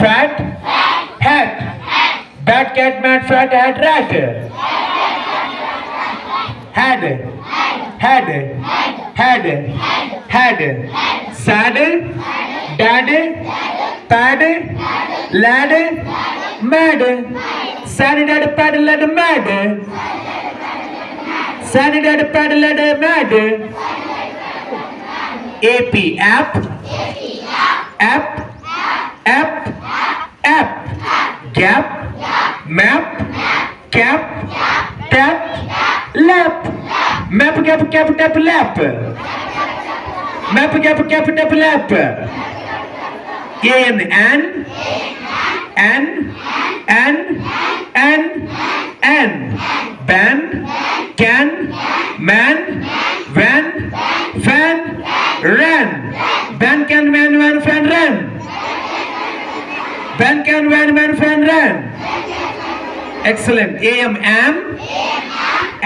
fat, hat. Bad cat, mad, fat, hat, rat. Had, had, had, had. Sad, dad, pad, lad, mad. Sad, dad, pad, mad. Sad, dad, pad, lad, mad. AP, app, app, app, app, cap map cap tap lap map cap cap tap lap map cap cap tap lap an an an an an an ban can man Ban can win, man fan ran. Excellent. Am am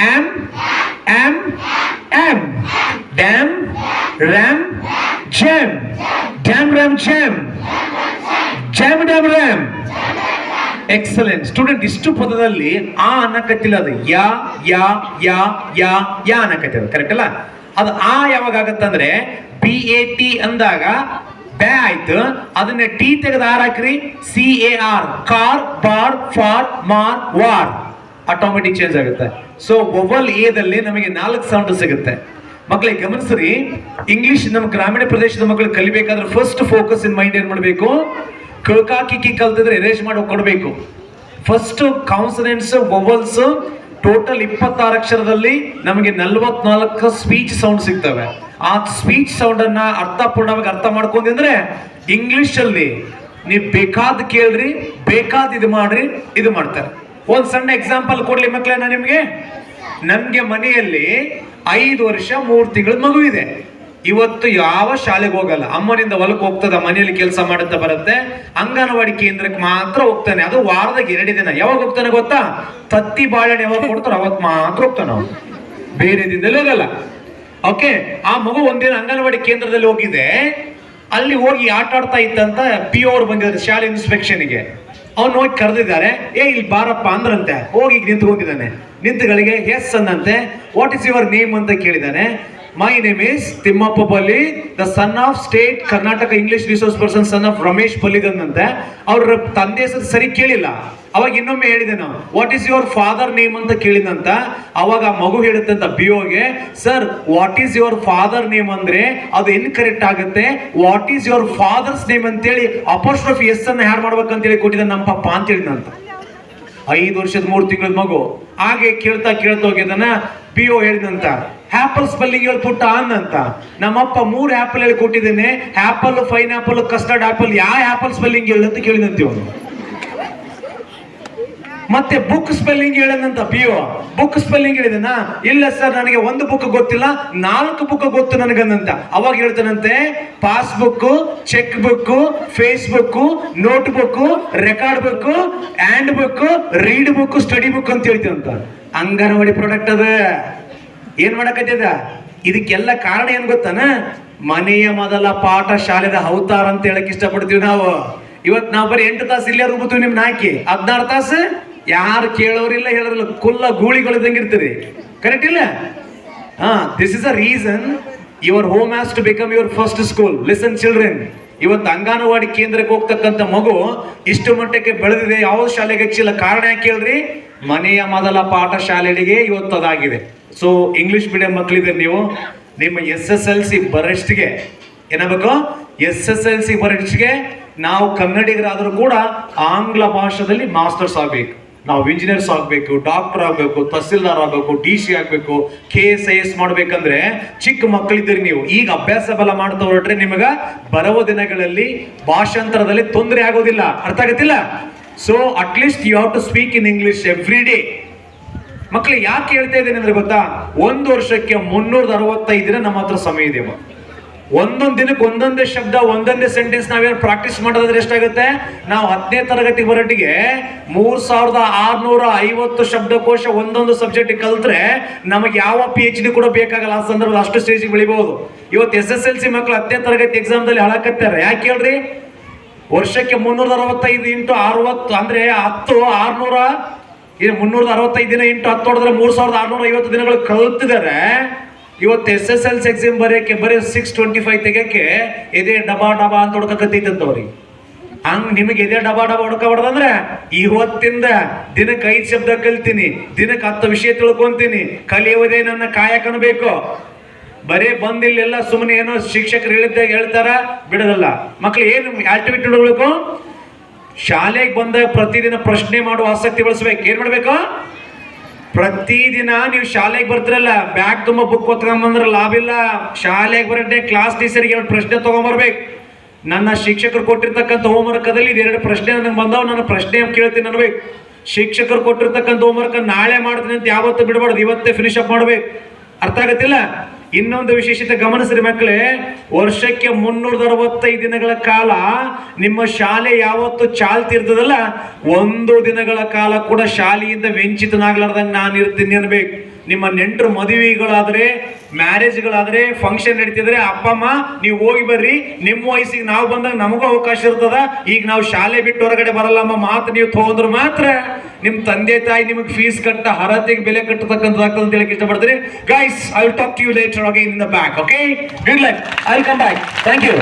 am am am. Dam ram jam. Dam ram jam. Jam dam ram. Excellent student ಇಷ್ಟು ಪದದಲ್ಲಿ ಆ ಅನ್ನಕತ್ತಿಲ್ಲ ಅದು ಯಾ ಯಾ ಯಾ ಯಾ ಯಾ ಅನ್ನಕತ್ತಿಲ್ಲ correct ಅಲ್ಲ ಅದು ಆ ಯಾವಾಗ ಆಗತ್ತಂದ್ರೆ B A T ಅಂದಾಗ ಬ್ಯಾ ಆಯ್ತು. ಅದನ್ನ ಟಿ ತೆಗೆದು ಆರ್ ಹಾಕ್ರಿ. C A R car bar far mar war automatic change ಆಗುತ್ತೆ. ಸೊ ಒವಲ್ ಎದಲ್ಲಿ ನಮಗೆ ನಾಲ್ಕು ಸೌಂಡ್ ಸಿಗುತ್ತೆ. ಮಕ್ಕಳಿಗೆ ಗಮನಿಸ್ರಿ. ಇಂಗ್ಲಿಷ್ ನಮ್ಮ ಗ್ರಾಮೀಣ ಪ್ರದೇಶದ ಮಕ್ಕಳು ಕಲಿಬೇಕಾದ್ರೆ ಫಸ್ಟ್ ಫೋಕಸ್ ಇನ್ ಮೈಂಡ್ ಏನ್ ಮಾಡಬೇಕು? ಕಳ್ಕಾಕಿ ಕಲ್ತಿದ್ರೆ ಎರೇಜ್ ಮಾಡಿ ಕೊಡಬೇಕು. ಫಸ್ಟ್ ಕಾನ್ಸನೆಂಟ್ಸ್ ಒವಲ್ಸ್ ಟೋಟಲ್ ಇಪ್ಪತ್ತಾರು ಅಕ್ಷರದಲ್ಲಿ ನಮಗೆ ನಲ್ವತ್ನಾಲ್ಕು ಸ್ಪೀಚ್ ಸೌಂಡ್ ಸಿಗ್ತವೆ. ಆ ಸ್ಪೀಚ್ ಸೌಂಡ್ ಅನ್ನ ಅರ್ಥಪೂರ್ಣವಾಗಿ ಅರ್ಥ ಮಾಡ್ಕೊಂಡ್ರೆ ಇಂಗ್ಲಿಷ್ ಅಲ್ಲಿ ನೀವು ಬೇಕಾದ ಕೇಳ್ರಿ, ಬೇಕಾದ ಇದು ಮಾಡ್ರಿ, ಇದು ಮಾಡ್ತಾರೆ. ಒಂದ್ ಸಣ್ಣ ಎಕ್ಸಾಂಪಲ್ ಕೊಡ್ಲಿ ಮಕ್ಕಳೇ ನಾನು ನಿಮ್ಗೆ? ನಮ್ಗೆ ಮನೆಯಲ್ಲಿ ಐದು ವರ್ಷ ಮೂರು ತಿಂಗಳ ಮಗು ಇದೆ. ಇವತ್ತು ಯಾವ ಶಾಲೆಗೆ ಹೋಗಲ್ಲ. ಅಮ್ಮನಿಂದ ಹೊಲಕ್ಕೆ ಹೋಗ್ತದ, ಮನೆಯಲ್ಲಿ ಕೆಲಸ ಮಾಡುತ್ತಾ ಬರುತ್ತೆ. ಅಂಗನವಾಡಿ ಕೇಂದ್ರಕ್ಕೆ ಮಾತ್ರ ಹೋಗ್ತಾನೆ. ಅದು ವಾರದಾಗ ಎರಡು ದಿನ. ಯಾವಾಗ ಹೋಗ್ತಾನೆ ಗೊತ್ತಾ? ತತ್ತಿ ಬಾಳೆಹಣ್ಣು ಯಾವಾಗ ಕೊಡ್ತಾರೋ ಅವತ್ತು ಮಾತ್ರ ಹೋಗ್ತಾನೆ ಬೇರೆ ದಿನದಲ್ಲಿ ಹೋಗಲ್ಲ. ಓಕೆ ಆ ಮಗು ಒಂದಿನ ಅಂಗನವಾಡಿ ಕೇಂದ್ರದಲ್ಲಿ ಹೋಗಿದೆ. ಅಲ್ಲಿ ಹೋಗಿ ಆಟ ಆಡ್ತಾ ಇತ್ತಂತ ಪಿ ಅವ್ರು ಬಂದಿದ್ದಾರೆ, ಶಾಲೆ ಇನ್ಸ್ಪೆಕ್ಷನ್ಗೆ ಅವ್ನು ಹೋಗಿ ಕರೆದಿದ್ದಾರೆ, ಏ, ಇಲ್ಲಿ ಬಾರಪ್ಪ ಅಂದ್ರಂತೆ. ಹೋಗಿ ಈಗ ನಿಂತ್ಕೊಂಡಿದ್ದಾನೆ ನಿಂತುಗಳಿಗೆ ಎಸ್ ಅಂದಂತೆ. ವಾಟ್ ಇಸ್ ಯುವರ್ ನೇಮ್ ಅಂತ ಕೇಳಿದಾನೆ my name is Thimmappa Palli the son of state Karnataka English resource person son of Ramesh ಪಲ್ಲಿದಂತೆ ಅವ್ರ ತಂದೆ ಹೆಸರು ಸರಿ ಕೇಳಿಲ್ಲ. ಅವಾಗ ಇನ್ನೊಮ್ಮೆ ಹೇಳಿದೆ ನಾವು what is your father name ಅಂತ ಕೇಳಿದಂತ, ಅವಾಗ ಆ ಮಗು ಹೇಳುತ್ತಂತ ಬಿಯೋಗೆ sir what is your father name ಅಂದ್ರೆ ಅದು ಇನ್ಕರೆಕ್ಟ್ ಕರೆಕ್ಟ್ ಆಗುತ್ತೆ. What is your father's name ಅಂತೇಳಿ ಅಪೋಸ್ಟ್ರಫಿ ಎಸ್ ಅನ್ನ ಹ್ಯಾಡ್ ಮಾಡ್ಬೇಕಂತೇಳಿ ಕೊಟ್ಟಿದ್ದ ನಮ್ಮ ಪಪ್ಪ ಅಂತ ಹೇಳಿದಂತ. ಐದು ವರ್ಷದ ಮೂರು ತಿಂಗಳ ಮಗು. ಹಾಗೆ ಕೇಳ್ತಾ ಕೇಳ್ತಾ ಹೋಗಿದನ ಪಿ ಹೇಳಿದಂತ. ಆಪಲ್ ಸ್ಪೆಲ್ಲಿಂಗ್ ಆನ್ ಅಂತ. ನಮ್ಮಪ್ಪ ಮೂರು ಆಪಲ್ ಹೇಳಿ ಕೊಟ್ಟಿದ್ದೇನೆ. Apple pine apple custard apple ಯಾವ ಆಪಲ್ ಸ್ಪೆಲ್ಲಿಂಗ್ ಹೇಳಿ ಅಂತ ಕೇಳಿದಂತೆ ಅವನು ಮತ್ತೆ ಬುಕ್ ಸ್ಪೆಲ್ಲಿಂಗ್ ಹೇಳದಂತ ಪಿ ಯು ಬುಕ್ ಸ್ಪೆಲ್ಲಿಂಗ್ ಹೇಳಿದನ ಇಲ್ಲ ಸರ್ ನನಗೆ ಒಂದು ಬುಕ್ ಗೊತ್ತಿಲ್ಲ, ನಾಲ್ಕು ಬುಕ್ ಗೊತ್ತು ನನಗಂದಂತ. ಅವಾಗ ಹೇಳ್ತಾನಂತೆ passbook check book Facebook note book record book hand book read book study book ಅಂತ ಹೇಳ್ತೀವಂತ. ಅಂಗನವಾಡಿ ಪ್ರಾಡಕ್ಟ್ ಅದ. ಏನ್ ಮಾಡಕತ್ತಿದ ಇದಕ್ಕೆಲ್ಲ ಕಾರಣ ಏನ್ ಗೊತ್ತಾನ? ಮನೆಯ ಮೊದಲ ಪಾಠ ಶಾಲೆದ ಅವತಾರ ಅಂತ ಹೇಳಕ್ ಇಷ್ಟಪಡ್ತೀವಿ ನಾವು. ಇವತ್ತು ನಾವು ಬರೀ ಎಂಟು ತಾಸು ಇಲ್ಲೇ ರುಬ್ಬುತ್ತೀವಿ ನಿಮ್ನ ಹಾಕಿ. ಹದಿನಾರು ತಾಸು? ಯಾರು ಕೇಳೋರಿಲ್ಲ ಹೇಳೋರಿಲ್ಲ. ಕುಲ್ಲ ಗೂಳಿಗಳು ಇದ್ದಂಗಿರ್ತೀರಿ ಕರೆಕ್ಟ್ ಇಲ್ಲ? ಹಾ this is a reason your home has to become your first school listen children ಇವತ್ತು ಅಂಗನವಾಡಿ ಕೇಂದ್ರಕ್ಕೆ ಹೋಗ್ತಕ್ಕಂಥ ಮಗು ಇಷ್ಟು ಮಟ್ಟಕ್ಕೆ ಬೆಳೆದಿದೆ ಯಾವ ಶಾಲೆಗೆ ಹಚ್ಚಿಲ್ಲ. ಕಾರಣ ಯಾಕೆ ಹೇಳ್ರಿ ಮನೆಯ ಮೊದಲ ಪಾಠ ಶಾಲೆಗಳಿಗೆ ಇವತ್ತು ಅದಾಗಿದೆ. ಸೊ ಇಂಗ್ಲಿಷ್ ಮೀಡಿಯಂ ಮಕ್ಕಳಿದ್ದೀರಿ ನೀವು ನಿಮ್ಮ ಎಸ್ ಎಸ್ ಎಲ್ ಸಿ ಬರಷ್ಟಿಗೆ, ಏನಬೇಕು? ಎಸ್ ಎಸ್ ಎಲ್ ಸಿ ಬರಷ್ಟಿಗೆ ನಾವು ಕನ್ನಡಿಗರಾದರೂ ಕೂಡ ಆಂಗ್ಲ ಭಾಷೆಯಲ್ಲಿ ಮಾಸ್ಟರ್ಸ್ ಆಗಬೇಕು. ನಾವು ಇಂಜಿನಿಯರ್ಸ್ ಆಗಬೇಕು ಡಾಕ್ಟರ್ ಆಗಬೇಕು, ತಹಸೀಲ್ದಾರ್ ಆಗಬೇಕು ಡಿ ಸಿ ಆಗಬೇಕು ಕೆ ಎಸ್ ಐ ಎಸ್ ಮಾಡಬೇಕಂದ್ರೆ ಚಿಕ್ಕ ಮಕ್ಕಳಿದ್ದೀರಿ ನೀವು. ಈಗ ಅಭ್ಯಾಸ ಬಲ ಮಾಡ್ತಾ ಹೊರಟ್ರೆ ನಿಮಗೆ ಬರುವ ದಿನಗಳಲ್ಲಿ ಭಾಷಾಂತರದಲ್ಲಿ ತೊಂದರೆ ಆಗೋದಿಲ್ಲ. ಅರ್ಥ ಆಗತ್ತಿಲ್ಲ so at least you have to speak in English every day ಮಕ್ಕಳು ಯಾಕೆ ಹೇಳ್ತಾ ಇದ್ದೇನೆ ಅಂದ್ರೆ ಗೊತ್ತಾ? ಒಂದು ವರ್ಷಕ್ಕೆ ಮುನ್ನೂರ ಅರವತ್ತೈದು ದಿನ ನಮ್ಮ ಹತ್ರ ಸಮಯ ಇದೆ. ಒಂದೊಂದ್ ದಿನಕ್ಕೆ ಒಂದೊಂದೇ ಶಬ್ದ, ಒಂದೊಂದೇ ಸೆಂಟೆನ್ಸ್ ನಾವೇನು ಪ್ರಾಕ್ಟೀಸ್ ಮಾಡೋದಾದ್ರೆ ಎಷ್ಟಾಗುತ್ತೆ? ನಾವು ಹತ್ತನೇ ತರಗತಿ ಬರಟಿಗೆ ಮೂರ್ ಸಾವಿರದ ಆರ್ನೂರ ಐವತ್ತು ಶಬ್ದಕೋಶ ಒಂದೊಂದು ಸಬ್ಜೆಕ್ಟ್ ಕಲ್ತ್ರೆ ನಮಗೆ ಯಾವ ಪಿ ಎಚ್ ಡಿ ಕೂಡ ಬೇಕಾಗಲ್ಲ. ಆ ಸಂದರ್ಭದಲ್ಲಿ ಅಷ್ಟು ಸ್ಟೇಜಿಗೆ ಬೆಳಿಬಹುದು. ಇವತ್ತು ಎಸ್ ಎಸ್ ಎಲ್ ಸಿ ಮಕ್ಕಳು ಹತ್ತನೇ ತರಗತಿ ಎಕ್ಸಾಮ್ದಲ್ಲಿ ಹಳಕತ್ತಾರೆ. ಯಾಕೆ ಹೇಳ್ರಿ? ವರ್ಷಕ್ಕೆ ಮುನ್ನೂರ ಅರವತ್ತೈದು ಇಂಟು ಅರವತ್ತು, ಅಂದ್ರೆ ಹತ್ತು, ಆರ್ನೂರ ಮುನ್ನೂರ ಅರವತ್ತೈದು ದಿನ ಇಂಟು ಹತ್ತು ಹೊಡೆದ್ರೆ ಮೂರ್ ಸಾವಿರದ ಆರ್ನೂರ ಐವತ್ತು ದಿನಗಳು ಕಲ್ತಿದ್ದಾರೆ. ಇವತ್ತು S S L C exam ಬರೆಯಕ್ಕೆ ಬರೀ ಸಿಕ್ಸ್ ಟ್ವೆಂಟಿ ಫೈವ್ ತೆಗಿಯಕ್ಕೆ ಎದೆ ಡಬಾ ಡಬಾ ಅಂತ ಹುಡ್ಕಕತ್ತೈತಂತವ್ರಿ ಹಂಗ್ ನಿಮಗೆ ಎದೆ ಡಬಾ ಡಬಾ ಹುಡ್ಕಬಾರ್ದಂದ್ರೆ ಇವತ್ತಿಂದ ದಿನಕ್ಕೆ ಐದು ಶಬ್ದ ಕಲ್ತೀನಿ, ದಿನಕ್ಕೆ ಹತ್ತು ವಿಷಯ ತಿಳ್ಕೊಂತೀನಿ, ಕಲಿಯುವುದೇ ನನ್ನ ಕಾಯಕ ಅನ್ಬೇಕು. ಬರೇ ಬಂದಿಲ್ಲೆಲ್ಲ ಸುಮ್ಮನೆ ಏನೋ ಶಿಕ್ಷಕರು ಹೇಳಿದ್ದಾಗ ಹೇಳ್ತಾರ, ಬಿಡೋದಲ್ಲ. ಮಕ್ಳು ಏನು ಆಕ್ಟಿವಿಟಿ ನೋಡ್ಬೇಕು ಶಾಲೆಗೆ ಬಂದಾಗ ಪ್ರತಿದಿನ ಪ್ರಶ್ನೆ ಮಾಡುವ ಆಸಕ್ತಿ ಬೆಳೆಸ್ಬೇಕು. ಏನ್ ಮಾಡ್ಬೇಕು? ಪ್ರತಿದಿನ ನೀವು ಶಾಲೆಗೆ ಬರ್ತಿರಲ್ಲ ಬ್ಯಾಗ್ ತುಂಬ ಬುಕ್ ಹೊತ್ಕೊಂಬಂದ್ರೆ ಲಾಭ ಇಲ್ಲ. ಶಾಲೆಗೆ ಬರಟ್ಟೆ ಕ್ಲಾಸ್ ಟೀಚರ್ಗೆ ಎರಡು ಪ್ರಶ್ನೆ ತೊಗೊಂಬರ್ಬೇಕು. ನನ್ನ ಶಿಕ್ಷಕರು ಕೊಟ್ಟಿರ್ತಕ್ಕಂಥ ಹೋಮ್ವರ್ಕದಲ್ಲಿ ಇದೆರಡು ಪ್ರಶ್ನೆ ನನಗೆ ಬಂದವು, ನನ್ನ ಪ್ರಶ್ನೆ ಕೇಳ್ತೀನಿ ಅನ್ಬೇಕು ಶಿಕ್ಷಕರು ಕೊಟ್ಟಿರ್ತಕ್ಕಂಥ ಹೋಮ್ವರ್ಕ್ ನಾಳೆ ಮಾಡ್ತೀನಿ ಅಂತ ಯಾವತ್ತೂ ಬಿಡಬಾರ್ದು, ಇವತ್ತೇ ಫಿನಿಶ್ ಅಪ್ ಮಾಡ್ಬೇಕು. ಅರ್ಥ ಆಗತ್ತಿಲ್ಲ? ಇನ್ನೊಂದು ವಿಶೇಷತೆ, ಗಮನಿಸಿರಿ ಮಕ್ಕಳೇ. ವರ್ಷಕ್ಕೆ ಮುನ್ನೂರ ಅರವತ್ತೈದು ದಿನಗಳ ಕಾಲ ನಿಮ್ಮ ಶಾಲೆ ಯಾವತ್ತು ಚಾಲ್ತಿರ್ತದಲ್ಲ ಒಂದು ದಿನಗಳ ಕಾಲ ಕೂಡ ಶಾಲೆಯಿಂದ ವಂಚಿತನಾಗ್ಲಾರ್ದಂಗೆ ನಾನು ಇರ್ತೀನಿ ಅನ್ಬೇಕು. ನಿಮ್ಮ ನೆಂಟರು ಮದುವೆಗಳಾದ್ರೆ, ಮ್ಯಾರೇಜ್ಗಳಾದ್ರೆ ಫಂಕ್ಷನ್ ನಡೀತಿದ್ರೆ, ಅಪ್ಪ, ಅಮ್ಮ, ನೀವು ಹೋಗಿ ಬರ್ರಿ. ನಿಮ್ಮ ವಯಸ್ಸಿಗೆ ನಾವು ಬಂದಾಗ ನಮಗೂ ಅವಕಾಶ ಇರ್ತದ. ಈಗ ನಾವು ಶಾಲೆ ಬಿಟ್ಟು ಹೊರಗಡೆ ಬರಲ್ಲ ಅಮ್ಮ, ಮಾತು ನೀವು ತಗೊಂಡ್ರೆ ಮಾತ್ರ. ನಿಮ್ಮ ತಂದೆ ತಾಯಿ ನಿಮಗೆ ಫೀಸ್ ಕಟ್ಟ ಹರತೆಗೆ ಬೆಲೆ ಕಟ್ಟತಕ್ಕಂತ ಅಂತ ಹೇಳಕ್ಕೆ ಇಷ್ಟಪಡ್ತೀನಿ. Guys I will talk to you later again in the back okay good luck I will come back thank you